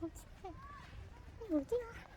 뭐지? 뭐지야?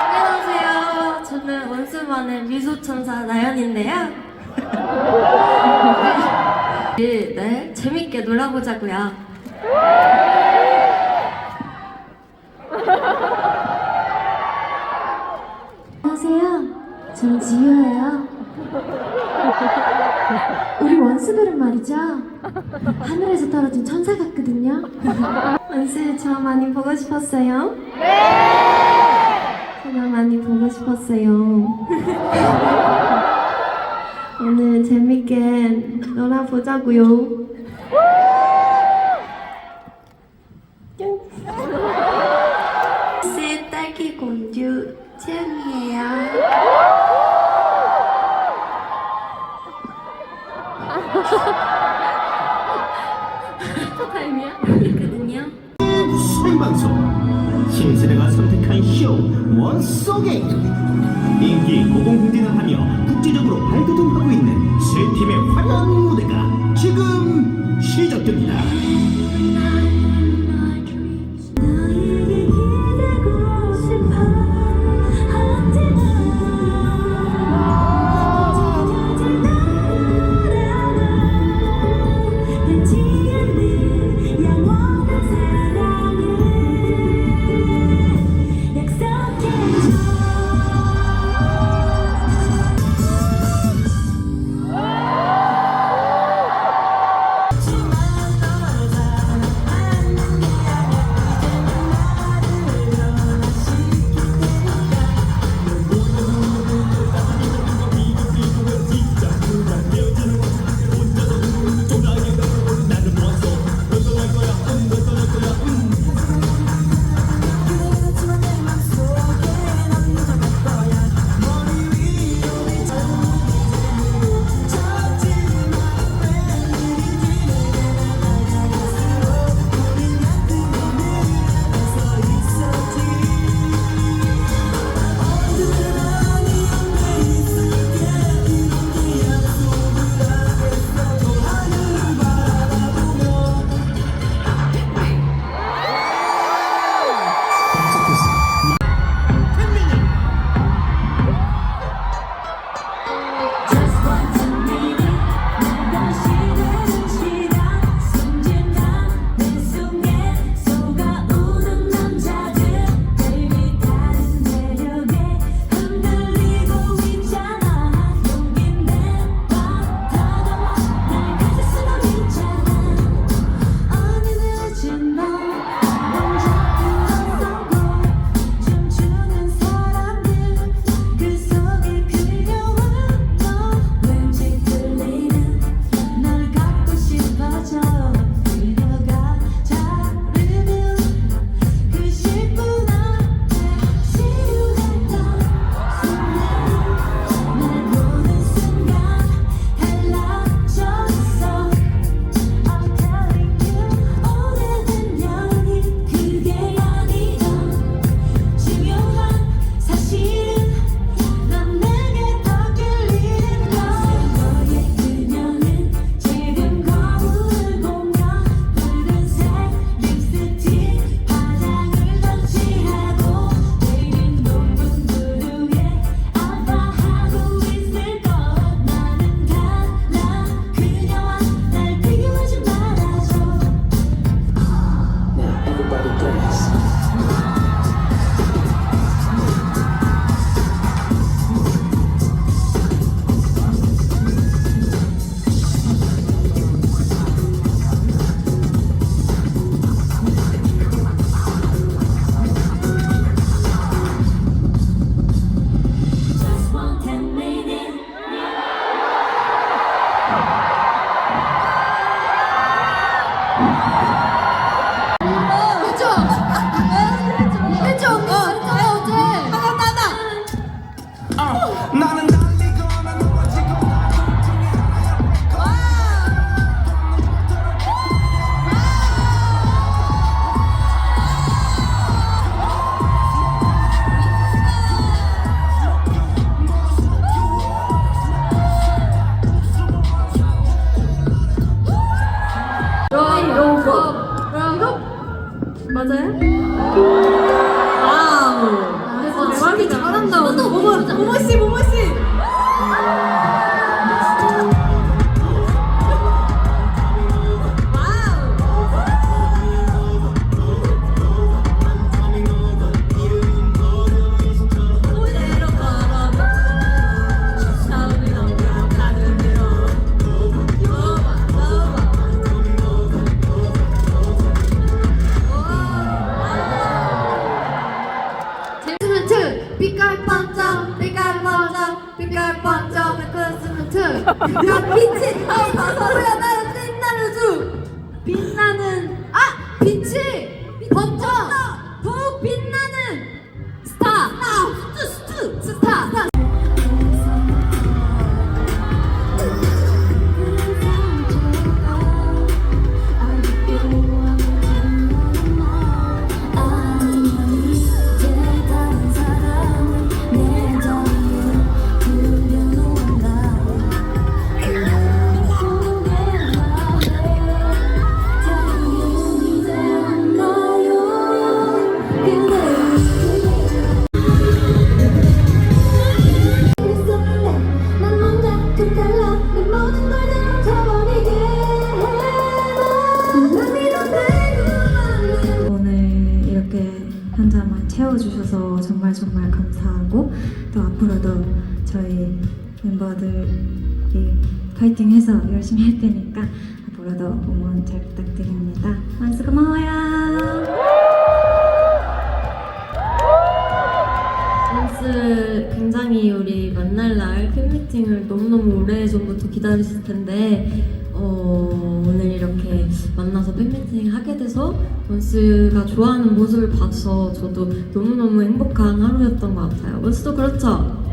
안녕하세요. 저는 원수만의 미소천사 나연인데요. 네, 재밌게 놀아보자고요. 우리 원스들은 말이죠. 하늘에서 떨어진 천사 같거든요. 원스 저 많이 보고 싶었어요? 네! 제가 많이 보고 싶었어요. 오늘 재밌게 놀아보자고요. 빛이 정말 정말 감사하고 또 앞으로도 저희 멤버들이 파이팅해서 열심히 할 테니까 앞으로도 응원 잘 부탁드립니다. 만수 고마워요. 댄스 굉장히 우리 만날 날 팬미팅을 너무너무 오래 전부터 기다렸을 텐데 어, 오늘 이렇게 만나서 팬미팅 하게 돼서 원스가 좋아하는 모습을 봐서 저도 너무너무 행복한 하루였던 것 같아요. 원스도 그렇죠?